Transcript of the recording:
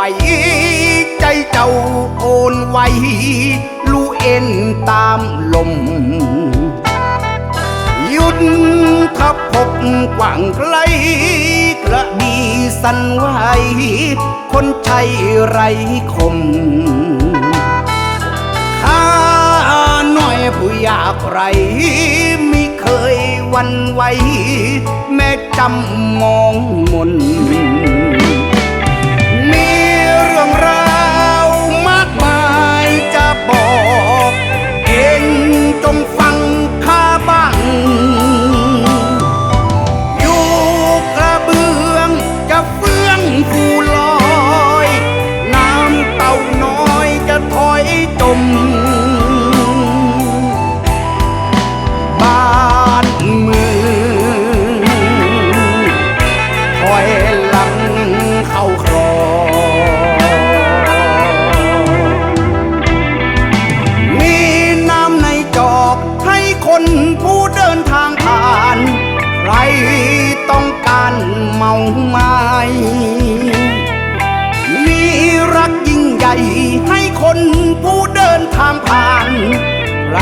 ไหว ใจเจ้าโอนไหวลูเอ็นตามลม ยุดทับพบกว้างไกล กระดีสันไหว คนใช้ไรคมข้าหน่อยผู้ยากไรไม่เคยวันไหว แม้จำมองมน รื่องราวมากมายจะบอก เองจงฟังข้าบ้างอยู่กระเบื้องจะเฟื่องฟูลอย น้ำเต่าน้อยจะถอยจม บ้านเมืองคอย เมาไม้มีรักยิ่งใหญ่ให้คนผู้เดินทางผ่านไร